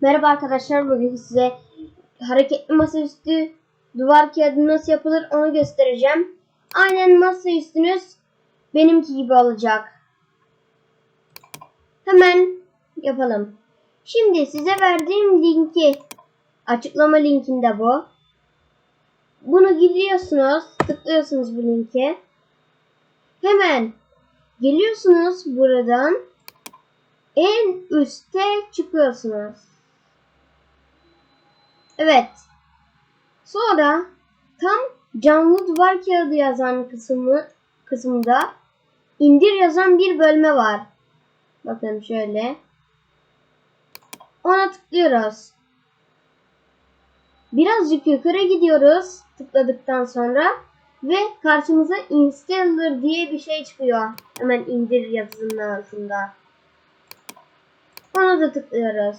Merhaba arkadaşlar bugün size hareketli masaüstü duvar kağıdı nasıl yapılır onu göstereceğim. Aynen masaüstünüz benimki gibi olacak. Hemen yapalım. Şimdi size verdiğim linki açıklama linkinde bu. Bunu giriyorsunuz, tıklıyorsunuz bu linke. Hemen geliyorsunuz buradan en üste çıkıyorsunuz. Evet. Sonra tam canlı duvar kağıdı yazan kısmı kısımda indir yazan bir bölme var. Bakın şöyle. Ona tıklıyoruz. Birazcık yukarı gidiyoruz tıkladıktan sonra ve karşımıza installer diye bir şey çıkıyor. Hemen indir yazısının altında. Ona da tıklıyoruz.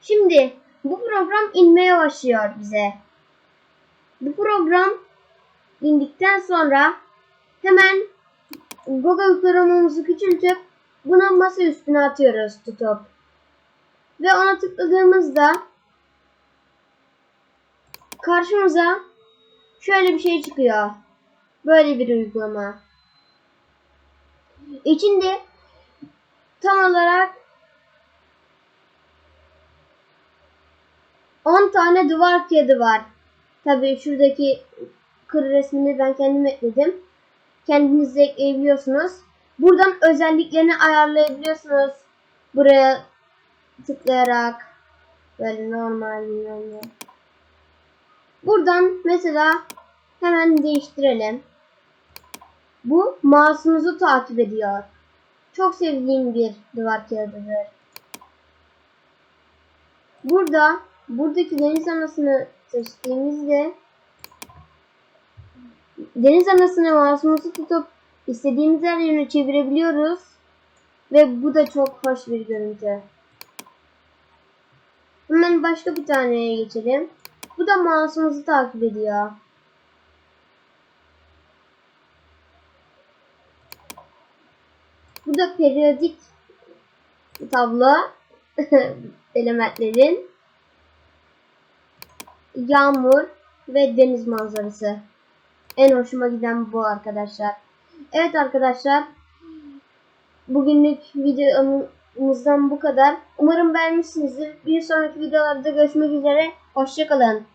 Şimdi bu program inmeye başlıyor bize. Bu program indikten sonra hemen Google Chrome'umuzu küçültüp bunu masa üstüne atıyoruz tutup. Ve ona tıkladığımızda karşımıza şöyle bir şey çıkıyor. Böyle bir uygulama. İçinde tam olarak 10 tane duvar kağıdı var. Tabii şuradaki kır resmini ben kendim ekledim. Kendiniz de ekleyebiliyorsunuz. Buradan özelliklerini ayarlayabiliyorsunuz. Buraya tıklayarak böyle normal yani. Buradan mesela hemen değiştirelim. Bu mouse'unuzu takip ediyor. Çok sevdiğim bir duvar kağıdıdır. Burada buradaki deniz anasını seçtiğimizde deniz anasını mouse'umuzu tutup istediğimiz her yöne çevirebiliyoruz. Ve bu da çok hoş bir görüntü. Hemen başka bir taneye geçelim. Bu da mouse'umuzu takip ediyor. Bu da periyodik tablo elementlerin yağmur ve deniz manzarası. En hoşuma giden bu arkadaşlar. Evet arkadaşlar. Bugünlük videomuzdan bu kadar. Umarım beğenmişsinizdir. Bir sonraki videolarda görüşmek üzere. Hoşçakalın.